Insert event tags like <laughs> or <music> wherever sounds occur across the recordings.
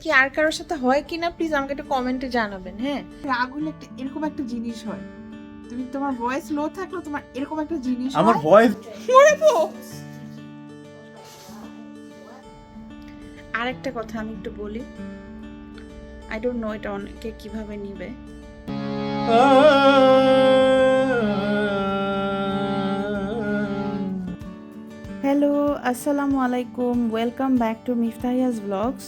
কি আর কারোর সাথে হয় কিনা প্লিজ আমাকে একটু কমেন্টে জানাবেন হ্যাঁ? রাগ হলে একটা এরকম একটা জিনিস হয়। তুমি তোমার ভয়েস লো থাকল তোমার এরকম একটা জিনিস আমার ভয়েস মরে পো আরেকটা কথা আমি একটু বলি। আই ডোন্ট নো এটা অনেকে কীভাবে নিবে। হ্যালো আসসালামু আলাইকুম। Welcome back to Miftahias blogs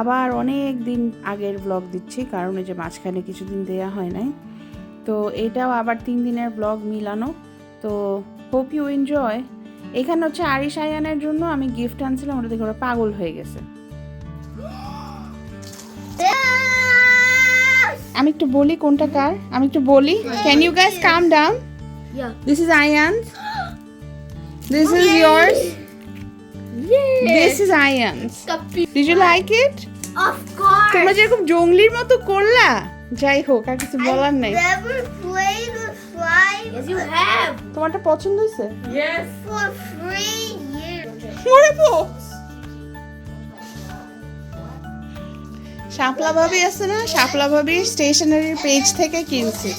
আবার অনেক দিন আগের ব্লগ দিচ্ছি কারণ এই যে মাঝখানে কিছুদিন দেয়া হয় নাই। তো এটাও আবার তিন দিনের ব্লগ মিলানো। তো হোপ ইউ এনজয় এখানে হচ্ছে আরিশ আয়ানের জন্য আমি গিফট আনছিলাম ওটা দেখে ওরা পাগল হয়ে গেছে। আমি একটু বলি কোনটা কার? আমি একটু বলি। Can you guys come down this is Ayans this is years this is Ayans did you like it Of course. তোমরা যেরকম জঙ্গলির মতো করলা যাই হোক আর কিছু বলার নেই Never played with slime. Yes, you have. তোমারটা পছন্দ হয়েছে Yes. For three years. মরে পো শাপলা ভাবি আছে না শাপলা ভাবি স্টেশনারির পেজ থেকে কিনছি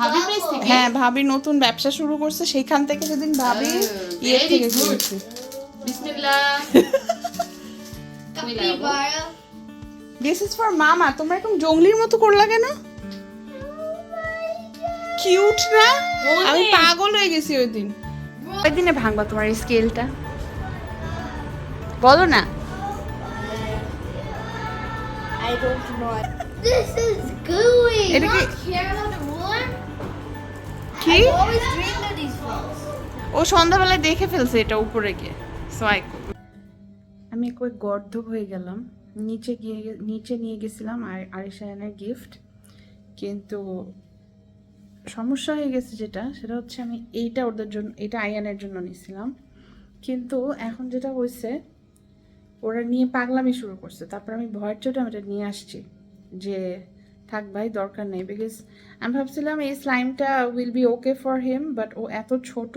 ভাবি পেজ থেকে? হ্যাঁ ভাবি নতুন ব্যবসা শুরু করছে সেখান থেকে সেদিন ভাবি Oh, ইয়ে থেকে good. বিসমিল্লাহ। দিস ইজ ফর মামা তোমরা এরকম জঙ্গলির মতো করলা কেন? কিউট না? আমি পাগল হয়ে গেছি ওই দিন। ওই দিনে ভাঙবা তোমার এই স্কেলটা বলো না। I don't কি. ও সন্ধ্যাবেলায় দেখে ফেলছে এটা উপরে গিয়ে। সো আই আমি একবার গর্ধব হয়ে গেলাম। নিচে গিয়ে নিচে নিয়ে গেছিলাম আর আরিশায়নের গিফট কিন্তু সমস্যা হয়ে গেছে যেটা সেটা হচ্ছে আমি এইটা ওদের জন্য এটা আয়ানের জন্য নিয়েছিলাম কিন্তু এখন যেটা হয়েছে ওরা নিয়ে পাগলামি শুরু করছে। তারপর আমি ভয়ের চোটে আমি এটা নিয়ে আসছি যে থাক ভাই, দরকার নেই বিকজ আমি ভাবছিলাম এই স্লাইমটা will be okay for him but ও এত ছোট,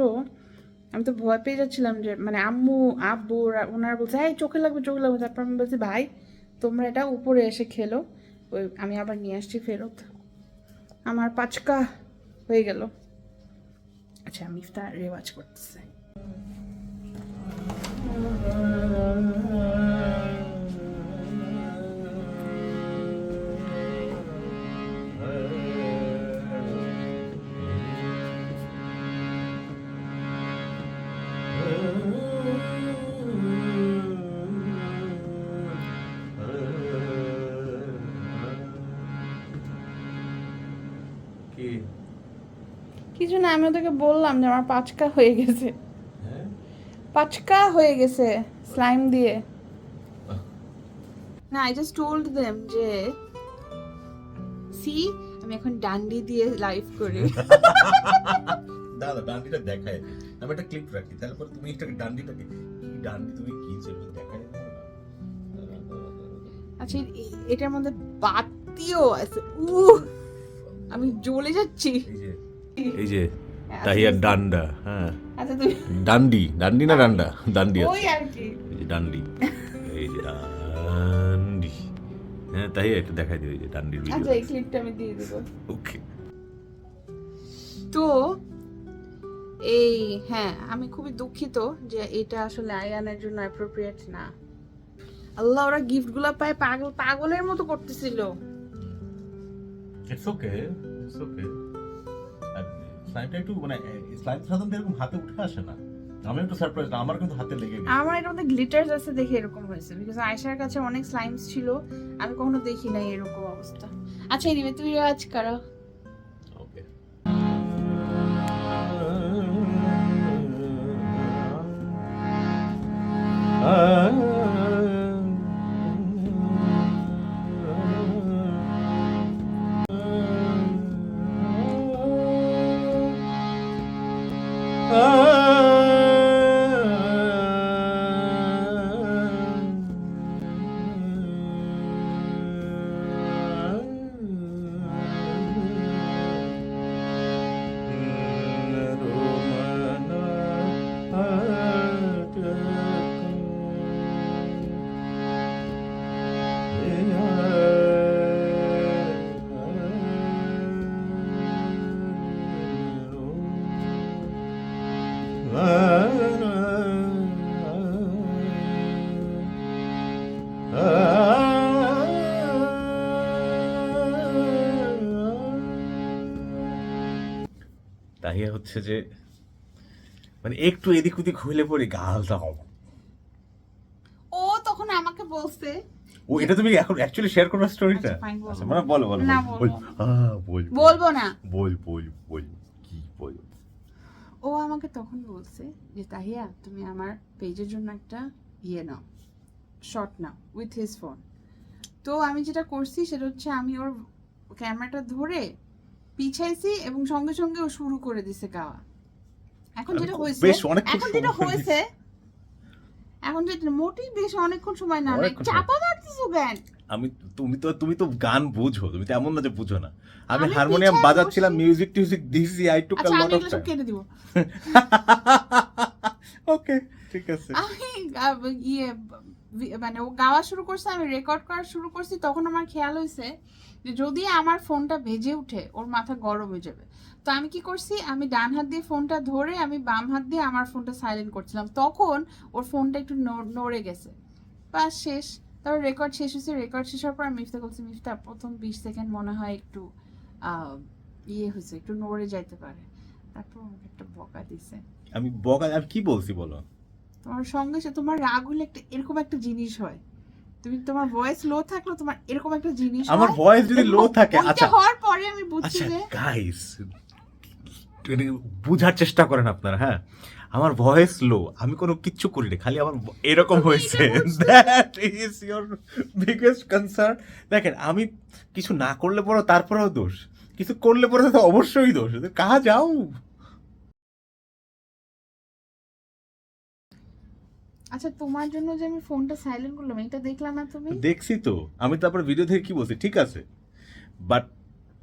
আমি তো ভয় পেয়ে যাচ্ছিলাম যে মানে আম্মু, আব্বু ওনারা বলছে, এই, চোখে লাগবে চোখে লাগবে। তারপর আমি বলছি, ভাই, তোমরা এটা উপরে এসে খেলো। ওই, আমি আবার নিয়ে আসছি ফেরত। আমার পাঁচকা হয়ে গেল। আচ্ছা আমি ইফতার রেওয়াজ করতেছি। কিছু না আমি ওদেরকে বললাম যে আমার পাঁচকা হয়ে গেছে। হ্যাঁ? পাঁচকা হয়ে গেছে স্লাইম দিয়ে। না আই জাস্ট টোল্ড দেম যে সি আমি এখন ডান্ডি দিয়ে লাইভ করি। <laughs> দাদা ডান্ডিটা দেখায় আমি একটা ক্লিপ রাখি তারপর তুমি এটাকে ডান্ডিটাকে কি ডান্ডি? তুমি কি সেটা দেখায়? আচ্ছা এটার মধ্যে বাতিও আছে। উহ আমি জ্বলে যাচ্ছি। এই যে তাহিয়ার ডান্ডা হ্যাঁ। আচ্ছা ডান্ডি ডান্ডি না ডান্ডা? ডান্ডি আছে। এই যে ডান্ডি। এই যে ডান্ডি। হ্যাঁ তাহিয়া একটু দেখাই দিও এই যে ডান্ডির আচ্ছা এই ক্লিপটা আমি দিয়ে দেবো। ওকে তো এই হ্যাঁ আমি খুবই দুঃখিত যে এটা আসলে আয়ানের জন্য অ্যাপ্রোপ্রিয়েট না। আল্লাহ ওরা গিফটগুলো পায় পাগল পাগলের মতো করতেছিল। ইটস ওকে ইটস ওকে স্লাইমটা একটু মানে স্লাইম সাধারণত এরকম হাতে উঠে আসে না আমি একটু সারপ্রাইজ আমার কিন্তু হাতে লেগে গেছে আমার এর মধ্যে গ্লিটারস আছে দেখে এরকম হয়েছে বিকজ আয়েশার কাছে অনেক স্লাইমস ছিল আমি কখনো দেখি নাই এরকম অবস্থা আচ্ছা এনিমে তুই আজ করো Ah তাহিয়া হচ্ছে যে মানে একটু এদিক ওদিক হইলে পরে গালটা কম। ও তখন আমাকে বলছে ও এটা তুমি এখন অ্যাকচুয়ালি শেয়ার করবে স্টোরিটা আচ্ছা, মানে বলো বলো বলব। বল বল। বলব না। বল বল বল কি বল? ও আমাকে তখন বলছে যে তাহিয়া তুমি আমার পেজের জন্য একটা ইয়ে now shot now with his phone তো আমি যেটা করছি সেটা হচ্ছে আমি ওর ক্যামেরাটা ধরে পিছাইছি এবং সঙ্গে সঙ্গে ও শুরু করে দিছে গাওয়া। এখন যেটা হয়েছে এখন যেটা হয়েছে এখন যেটা মোটেই বেশ অনেকক্ষণ সময় না চাপা মারতেছো কেন? আমি তুমি তো তুমি তো গান বুঝো তুমি তো এমন না যে বুঝো না। আমি হারমোনিয়াম বাজাচ্ছিলাম মিউজিক টিউজিক দিছি I took a lot of সব কেটে দিব। <laughs> ওকে ঠিক আছে। আমি ইয়ে মানে ও গাওয়া শুরু করছে, আমি রেকর্ড করা শুরু করছি, তখন আমার খেয়াল হয়েছে যে যদি আমার ফোনটা ভেজে উঠে, ওর মাথা গরম হয়ে যাবে। তো আমি কি করছি, আমি ডান হাত দিয়ে ফোনটা ধরে আমি বাম হাত দিয়ে আমার ফোনটা সাইলেন্ট করছিলাম। তখন ওর ফোনটা একটু নড়ে গেছে। বা শেষ। তারপর রেকর্ড শেষ হয়েছে রেকর্ড শেষ হওয়ার পর আমি মিফতা বলছি, মিফতা, প্রথম বিশ সেকেন্ড মনে হয় একটু ইয়ে হয়েছে, একটু নড়ে যাইতে পারে। তারপর একটা বকা দিছে। আমি বকা আমি কি বলছি বলো? তোমার সঙ্গে সে তোমার রাগ হলে একটা এরকম একটা জিনিস হয়। তুমি তোমার ভয়েস লো থাকল তোমার এরকম একটা জিনিস আমার ভয়েস যদি লো থাকে আচ্ছা। হওয়ার পরে আমি বুঝছি আচ্ছা যে গাইস বুঝার চেষ্টা করেন আপনারা হ্যাঁ? আমার ভয়েস লো আমি কোনো কিচ্ছু করি না খালি আমার এরকম হয়েছে। That is your biggest concern দেখেন আমি কিছু না করলে পরে তারপরেও দোষ কিছু করলে পরে তো অবশ্যই দোষ। কাহা যাও আচ্ছা তোমার জন্য যে আমি ফোনটা সাইলেন্ট করলাম এটা দেখলাম না তুমি? দেখছি তো। আমি তারপর ভিডিও থেকে কি বলছি? ঠিক আছে। বাট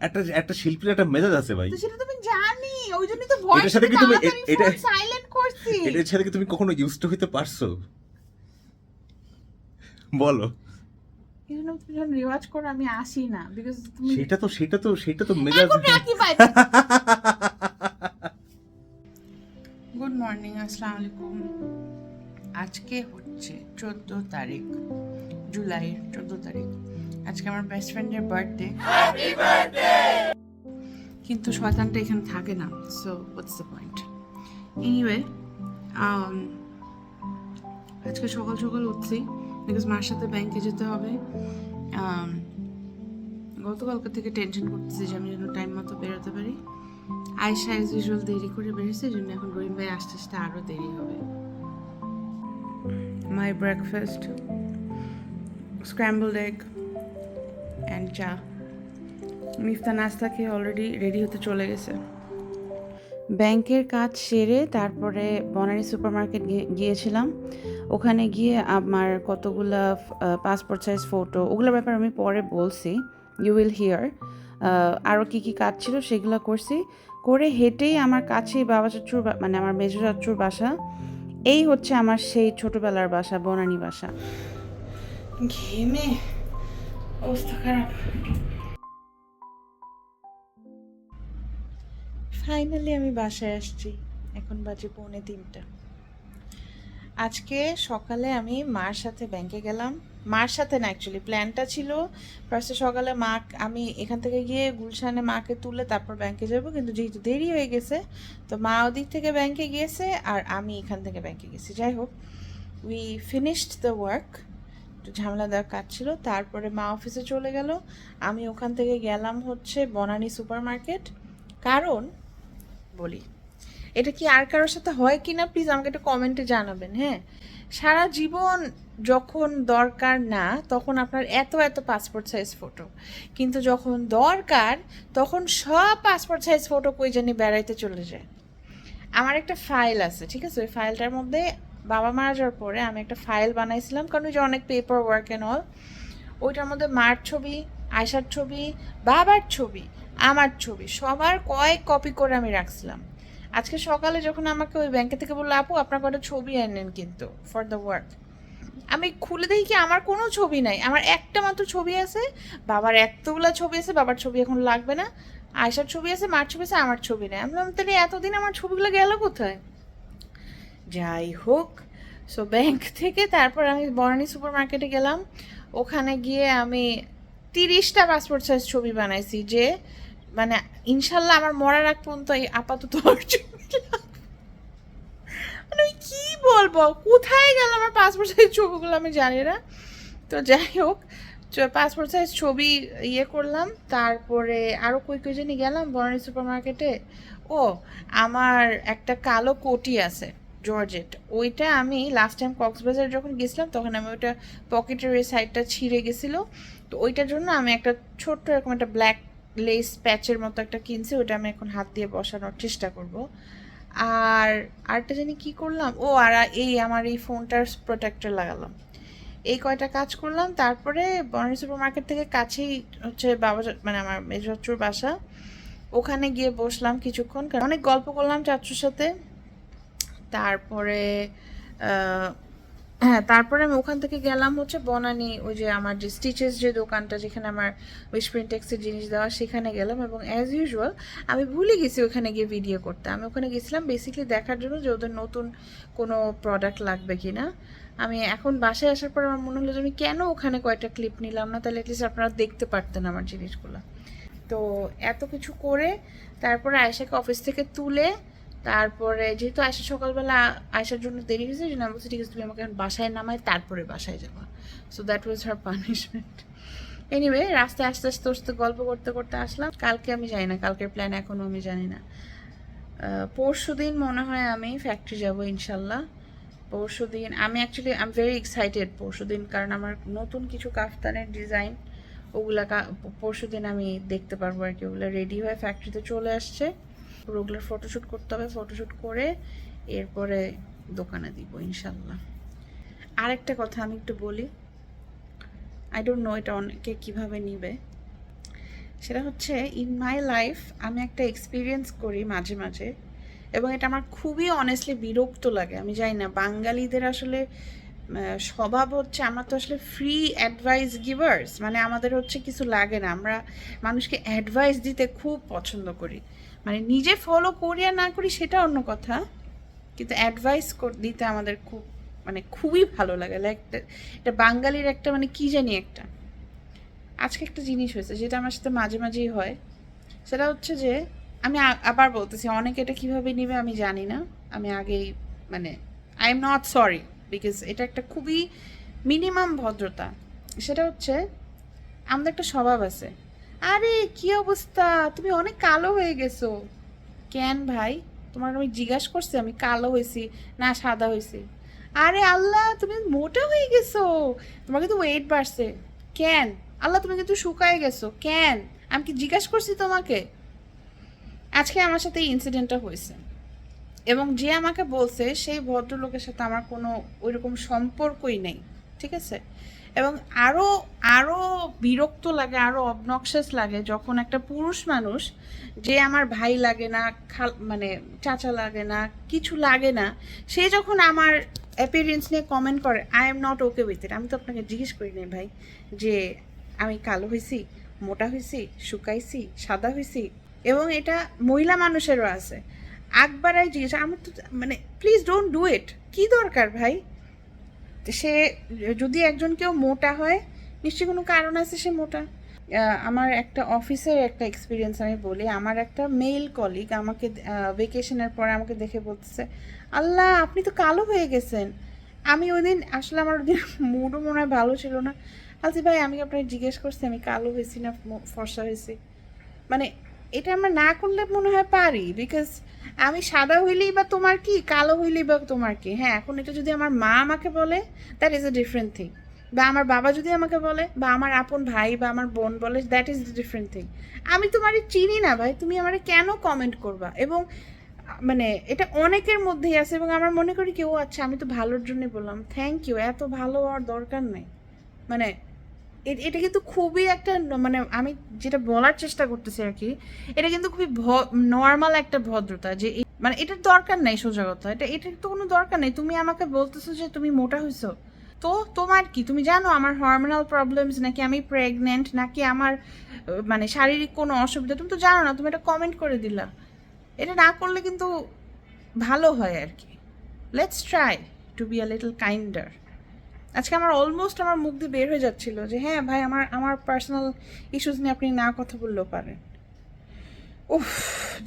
একটা একটা শিল্পীর একটা মেজাজ আছে ভাই। তো সেটা তুমি জানি ওই জন্যই তো ভয়েস এটার সাথে কি তুমি- এটা- সাইলেন্ট করছি। এটার সাথে কি তুমি কখনো ইউজ হইতে পারছ? বলো। এই জন্য তুমি যখন রিওয়াজ করো আমি আসি না বিকজ তুমি সেটা তো সেটা তো সেটা তো মেজাজ গুড মর্নিং আসসালামু আলাইকুম। আজকে হচ্ছে চোদ্দ তারিখ জুলাইয়ের চোদ্দ তারিখ। আজকে আমার বেস্ট ফ্রেন্ডের বার্থডে কিন্তু শয়তানটা এখানে থাকে না so what's the point anyway আজকে সকাল সকাল উঠছি বিকজ মার সাথে ব্যাংকে যেতে হবে। Um, গতকালকে থেকে টেনশন করতেছি যে আমি যেন টাইম মতো বেরোতে পারি। আয়সা অ্যাজ ইউজুয়াল দেরি করে বেরিয়েছে জন্য এখন রহিম ভাই আস্তে আসতে আরও দেরি হবে। My breakfast scrambled egg and cha Mifta নাস্তা খেয়ে অলরেডি রেডি হতে চলে গেছে। ব্যাংকের কাজ সেরে তারপরে বনানী সুপার মার্কেট গিয়েছিলাম। ওখানে গিয়ে আমার কতগুলা পাসপোর্ট সাইজ ফটো ওগুলোর ব্যাপারে আমি পরে বলছি। ইউ উইল হিয়ার আরও কী কী কাজ ছিল সেগুলো করছি। করে হেঁটেই আমার কাছেই বাবা চাচুর মানে আমার মেজো চাচুর বাসা। এই হচ্ছে আমার সেই ছোটবেলার বাসা, বনানি বাসা। ঘেমে অবস্থা খারাপ। ফাইনালি আমি বাসায় আসছি। এখন বাজে পৌনে তিনটা। আজকে সকালে আমি মার সাথে ব্যাংকে গেলাম। মার সাথে না অ্যাকচুয়ালি প্ল্যানটা ছিল ফার্স্টে সকালে মা, আমি এখান থেকে গিয়ে গুলশানে মাকে তুলে তারপর ব্যাংকে যাব, কিন্তু যেহেতু দেরি হয়ে গেছে, তো মা ওদিক থেকে ব্যাংকে গিয়েছে আর আমি এখান থেকে ব্যাংকে গেছি। যাই হোক উই ফিনিশড দ্য ওয়ার্ক একটু ঝামেলা দেওয়ার কাজ ছিল, তারপরে মা অফিসে চলে গেল। আমি ওখান থেকে গেলাম হচ্ছে বনানী সুপার মার্কেট কারণ, বলি এটা কি আর কারোর সাথে হয় কি না প্লিজ আমাকে একটু কমেন্টে জানাবেন হ্যাঁ? সারা জীবন যখন দরকার না, তখন আপনার এত এত পাসপোর্ট সাইজ ফটো কিন্তু যখন দরকার, তখন সব পাসপোর্ট সাইজ ফটো কই জানি বেড়াইতে চলে যায়। আমার একটা ফাইল আছে, ঠিক আছে? ওই ফাইলটার মধ্যে বাবা মারা যাওয়ার পরে আমি একটা ফাইল বানাইছিলাম, কারণ ওই যে অনেক পেপার ওয়ার্ক অ্যান্ড অল ওইটার মধ্যে মার ছবি আয়সার ছবি, বাবার ছবি, আমার ছবি, সবার কয়েক কপি করে আমি রাখছিলাম। আজকে সকালে যখন আমাকে ওই ব্যাংকে থেকে বলল, আপু আপনার কটা ছবি আনেন কিন্তু ফর দ্য ওয়ার্ক আমি খুলে দেখি কি আমার কোনো ছবি নাই, আমার একটা মাত্র ছবি আছে, বাবার এতগুলো ছবি আছে, বাবার ছবি এখন লাগবে না আয়সার ছবি আছে, মার ছবি আছে, আমার ছবি নেই। আমি বললাম তাহলে এতদিন আমার ছবিগুলো গেল কোথায়? যাই হোক সো ব্যাংক থেকে তারপর আমি বনানী সুপার মার্কেটে গেলাম, ওখানে গিয়ে আমি তিরিশটা পাসপোর্ট সাইজ ছবি বানাইছি, যে মানে ইনশাল্লাহ আমার মরার আগ পর্যন্ত এই আপাতত মানে আমি কি বলব? কোথায় গেল আমার পাসপোর্ট সাইজ ছবিগুলো আমি জানি না। তো যাই হোক পাসপোর্ট সাইজ ছবি ইয়ে করলাম, তারপরে আরও কই কই জানি গেলাম বনানী সুপার মার্কেটে ও, আমার একটা কালো কোটি আছে জর্জেট ওইটা আমি লাস্ট টাইম কক্সবাজার যখন গেছিলাম, তখন আমি ওইটা পকেটের ওই সাইডটা ছিঁড়ে গেছিল। তো ওইটার জন্য আমি একটা ছোট্ট এরকম একটা ব্ল্যাক লেস প্যাচের মতো একটা কিনছি, ওটা আমি এখন হাত দিয়ে বসানোর চেষ্টা করব। আর আরেকটা জানি কি করলাম? ও, আর এই আমার এই ফোনটার প্রোটেক্টর লাগালাম। এই কয়টা কাজ করলাম, তারপরে বনানী সুপার মার্কেট থেকে কাছেই হচ্ছে বাবা মানে আমার মেজচুর বাসা। ওখানে গিয়ে বসলাম কিছুক্ষণ অনেক গল্প করলাম চাচুর সাথে। তারপরে হ্যাঁ তারপরে আমি ওখান থেকে গেলাম হচ্ছে বনানি, ওই যে আমার যে স্টিচেস যে দোকানটা যেখানে আমার উইসপ্রিন্টেক্সের জিনিস দেওয়া, সেখানে গেলাম এবং অ্যাজ ইউজুয়াল আমি ভুলে গেছি ওখানে গিয়ে ভিডিও করতে। আমি ওখানে গেছিলাম বেসিক্যালি দেখার জন্য যে ওদের নতুন কোনো প্রোডাক্ট লাগবে কি না আমি এখন বাসায় আসার পর আমার মনে হলো যে আমি কেন ওখানে কয়টা ক্লিপ নিলাম না? তাহলে অ্যাটলিস্ট আপনারা দেখতে পারতেন আমার জিনিসগুলো। তো এত কিছু করে তারপরে আয়সাকে অফিস থেকে তুলে তারপরে যেহেতু আয়সা সকালবেলা আয়সার জন্য দেরি হয়েছে যে আমি বলছি, ঠিক আছে, তুমি আমাকে এখন বাসায় নামায়, তারপরে বাসায় যাবা। So that was her punishment anyway রাস্তায় আস্তে আস্তে আস্তে গল্প করতে করতে আসলাম। কালকে আমি জানি না, কালকের প্ল্যান এখনও আমি জানি না। পরশু দিন মনে হয় আমি ফ্যাক্টরি যাব ইনশাল্লাহ। পরশু দিন, আমি actually I am very excited পরশু দিন, কারণ আমার নতুন কিছু কাফতানের ডিজাইন ওগুলা পরশু দিন আমি দেখতে পারব আর কি। ওগুলো রেডি হয়ে ফ্যাক্টরিতে চলে আসছে। ওগুলোর ফটোশ্যুট করতে হবে ফটোশ্যুট করে এরপরে দোকানে দিব, ইনশাল্লাহ। আরেকটা কথা আমি একটু বলি আই ডোন্ট নো এটা অনেকে কীভাবে নিবে। সেটা হচ্ছে ইন মাই লাইফ আমি একটা এক্সপিরিয়েন্স করি মাঝে মাঝে, এবং এটা আমার খুবই অনেস্টলি বিরক্ত লাগে। আমি জানি না, বাঙালিদের আসলে স্বভাব হচ্ছে আমরা তো আসলে ফ্রি অ্যাডভাইস গিভার্স মানে আমাদের হচ্ছে কিছু লাগে না। আমরা মানুষকে অ্যাডভাইস দিতে খুব পছন্দ করি। মানে নিজে ফলো করি আর না করি সেটা অন্য কথা। কিন্তু অ্যাডভাইস দিতে আমাদের খুব মানে খুবই ভালো লাগে। লাইক এটা বাঙালির একটা মানে কি জানি একটা। আজকে একটা জিনিস হয়েছে যেটা আমার সাথে মাঝে মাঝেই হয়। সেটা হচ্ছে যে, আমি আবার বলতেছি, অনেকে এটা কীভাবে নিবে আমি জানি না। আমি আগেই মানে I am not sorry because এটা একটা খুবই মিনিমাম ভদ্রতা। সেটা হচ্ছে, আমাদের একটা স্বভাব আছে। আরে, কি অবস্থা? তুমি অনেক কালো হয়ে গেছো। কেন ভাই? তোমার আমি জিজ্ঞাসা করছি, আমি কালো হয়েছি, না সাদা হয়েছি। আরে আল্লাহ, তুমি মোটা হয়ে গেছো। তোমার কিন্তু ওয়েট বাড়ছে। কেন? আল্লাহ, তুমি কিন্তু শুকায় গেছো। কেন? আমি কি জিজ্ঞাসা করছি তোমাকে? আজকে আমার সাথে এই ইনসিডেন্টটা হয়েছে। এবং যে আমাকে বলছে, সেই ভদ্রলোকের সাথে আমার কোনো ওইরকম সম্পর্কই নেই। ঠিক আছে? এবং আরও আরও বিরক্ত লাগে আরও অবনক্সাস লাগে যখন একটা পুরুষ মানুষ যে আমার ভাই লাগে না মানে চাচা লাগে না, কিছু লাগে না, সে যখন আমার অ্যাপিয়ারেন্স নিয়ে কমেন্ট করে I am not okay with it আমি তো আপনাকে জিজ্ঞেস করি নাই ভাই যে আমি কালো হয়েছি মোটা হয়েছি শুকাইছি, সাদা হয়েছি এবং এটা মহিলা মানুষেরও আছে। একবারাই জিজ্ঞেস আমার তো মানে প্লিজ ডোন্ট ডু ইট কী দরকার ভাই? সে যদি একজন কেউ মোটা হয় নিশ্চয়ই কোনো কারণ আছে সে মোটা। আমার একটা অফিসের একটা এক্সপিরিয়েন্স আমি বলি। আমার একটা মেল কলিগ আমাকে ভেকেশনের পরে আমাকে দেখে বলতেছে, আল্লাহ, আপনি তো কালো হয়ে গেছেন। আমি ওই দিন, আসলে আমার ওই দিন মুডও মনে হয় ভালো ছিল না। আলসি ভাই, আমি আপনাকে জিজ্ঞেস করছি, আমি কালো হয়েছি না ফর্সা হয়েছি? মানে এটা আমরা না করলে মনে হয় পারি বিকজ আমি সাদা হইলেই বা তোমার কি, কালো হইলেই বা তোমার কি। হ্যাঁ এখন এটা যদি আমার মা আমাকে বলে that is a different thing বা আমার বাবা যদি আমাকে বলে, বা আমার আপন ভাই বা আমার বোন বলে দ্যাট ইজ ডিফারেন্ট থিং আমি তোমার চিনি না ভাই, তুমি আমার কেন কমেন্ট করবা? এবং মানে এটা অনেকের মধ্যেই আছে এবং আমার মনে করি কেউ আচ্ছা আমি তো ভালোর জন্য বললাম থ্যাংক ইউ এত ভালো হওয়ার দরকার নেই। মানে এটা কিন্তু খুবই একটা মানে আমি যেটা বলার চেষ্টা করতেছি আর কি, এটা কিন্তু খুবই নর্মাল একটা ভদ্রতা যে মানে এটার দরকার নেই সোজা কথা, এটা, এটার তো কোনো দরকার নেই। তুমি আমাকে বলতেছো যে তুমি মোটা হয়েছো তো তোমার কি? তুমি জানো আমার হরমোনাল প্রবলেমস নাকি আমি প্রেগনেন্ট নাকি আমার মানে শারীরিক কোনো অসুবিধা? তুমি তো জানো না, তুমি এটা কমেন্ট করে দিলা। এটা না করলে কিন্তু ভালো হয় আর কি। Let's try to be a little kinder আজকে আমার অলমোস্ট আমার মুখ দিয়ে বের হয়ে যাচ্ছিল যে হ্যাঁ ভাই, আমার আমার পার্সোনাল ইস্যুস নিয়ে আপনি না কথা বললেও পারেন। উফ,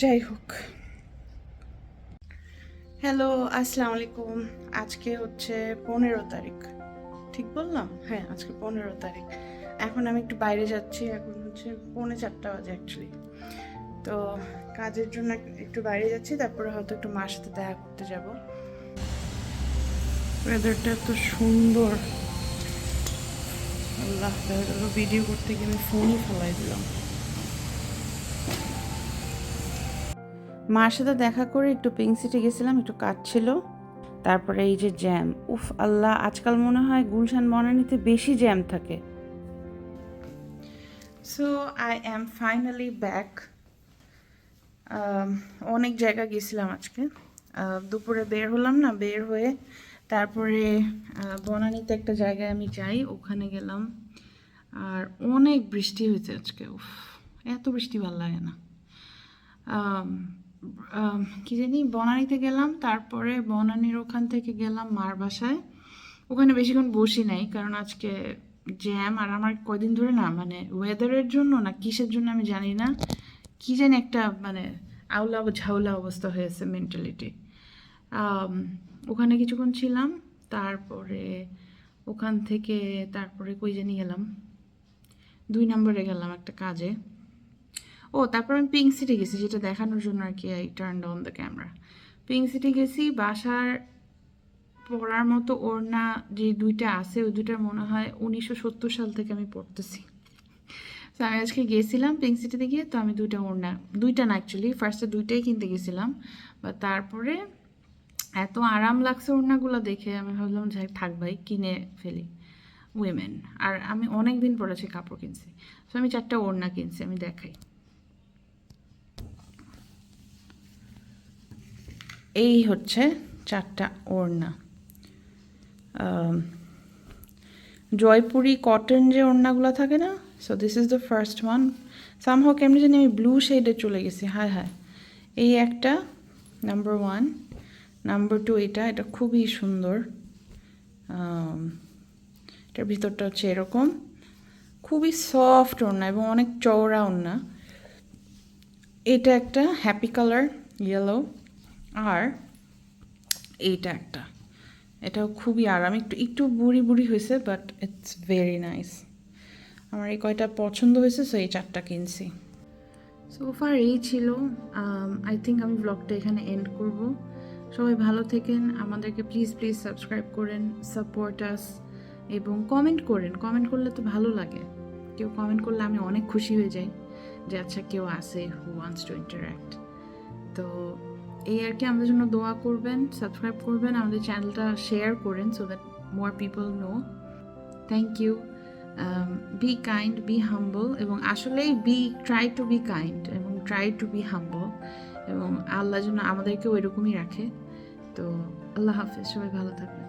যাই হোক। হ্যালো আসসালামু আলাইকুম। আজকে হচ্ছে পনেরো তারিখ। ঠিক বললাম? হ্যাঁ আজকে পনেরো তারিখ। এখন আমি একটু বাইরে যাচ্ছি, এখন হচ্ছে পৌনে চারটা বাজে অ্যাকচুয়ালি তো কাজের জন্য একটু বাইরে যাচ্ছি, তারপরে হয়তো একটু মার সাথে দেখা করতে যাব। ওয়েদারটা এত সুন্দর। আল্লাহ ভিডিও করতে গিয়ে আমি ফোনই ফেলাই দিলাম। মার সাথে দেখা করে একটু পিঙ্ক সিটি গেছিলাম, একটু কাজ ছিল। তারপরে এই যে জ্যাম উফ আল্লাহ আজকাল মনে হয় গুলশান বনানীতে বেশি জ্যাম থাকে। So I am finally back অনেক জায়গা গেছিলাম আজকে। দুপুরে বের হলাম না বের হয়ে তারপরে বনানীতে একটা জায়গায় আমি যাই ওখানে গেলাম। আর অনেক বৃষ্টি হয়েছে আজকে উফ এত বৃষ্টি ভালো লাগে না। আম, কি জানি, বনানীতে গেলাম, তারপরে বনানীর ওখান থেকে গেলাম মার বাসায়। ওখানে বেশিক্ষণ বসি নাই, কারণ আজকে জ্যাম আর আমার কয়দিন ধরে না মানে ওয়েদারের জন্য না, কিসের জন্য আমি জানি না, কি জানি একটা মানে আউলা ঝাউলা অবস্থা হয়েছে মেন্টালিটি ওখানে কিছুক্ষণ ছিলাম, তারপরে ওখান থেকে, তারপরে কই জানি গেলাম। দুই নম্বরে গেলাম একটা কাজে। ও, তারপর আমি পিঙ্ক সিটি গেছি, যেটা দেখানোর জন্য আর কি I turn on the camera pink city গেছি, বাসার পড়ার মতো ওড়না যে দুইটা আছে, ওই দুইটা মনে হয় উনিশশো সত্তর সাল থেকে আমি পড়তেছি। তো আমি আজকে গেছিলাম পিঙ্ক সিটিতে গিয়ে, তো আমি দুইটা ওড়না, দুইটা না অ্যাকচুয়ালি ফার্স্টে দুইটাই কিনতে গেছিলাম। বা তারপরে এত আরাম লাগছে ওড়নাগুলো দেখে, আমি ভাবলাম যাই থাক ভাই, কিনে ফেলি। উইমেন আর আমি অনেক দিন পরে পরেছি কাপড় কিনছি। তো আমি চারটা ওড়না কিনছি, আমি দেখাই। এই হচ্ছে চারটা ওড়না। জয়পুরি কটন যে ওড়নাগুলো থাকে না so this is the first one somehow কেমনি জানি আমি ব্লু শেডে চলে গেছি, হায় হায়। এই একটা নাম্বার ওয়ান নাম্বার টু এটা এটা খুবই সুন্দর। এটার ভিতরটা হচ্ছে এরকম। খুবই সফট ওড়না এবং অনেক চওড়া ওড়না। এটা একটা হ্যাপি কালার ইয়েলো আর এইটা একটা। এটাও খুবই আরাম। একটু একটু বুড়ি বুড়ি হয়েছে বাট ইটস ভেরি নাইস আমার এই কয়টা পছন্দ হয়েছে সো এই চারটা কিনছি। সো ফার এই ছিল। আই থিঙ্ক আমি ব্লগটা এখানে এন্ড করব। সবাই ভালো থেকেন। আমাদেরকে প্লিজ প্লিজ সাবস্ক্রাইব করেন সাপোর্ট আস এবং কমেন্ট করেন। কমেন্ট করলে তো ভালো লাগে। কেউ কমেন্ট করলে আমি অনেক খুশি হয়ে যাই যে আচ্ছা কেউ আসে হু ওয়ান্টস টু ইন্টারাক্ট তো এই আর কি আমাদের জন্য দোয়া করবেন সাবস্ক্রাইব করবেন, আমাদের চ্যানেলটা শেয়ার করেন so that more people know thank you be kind be humble এবং আসলেই be try to be kind এবং ট্রাই টু বি হাম্বল এবং আল্লাহ যেন আমাদেরকেও এরকমই রাখে। তো আল্লাহ হাফেজ, সবাই ভালো থাকবেন।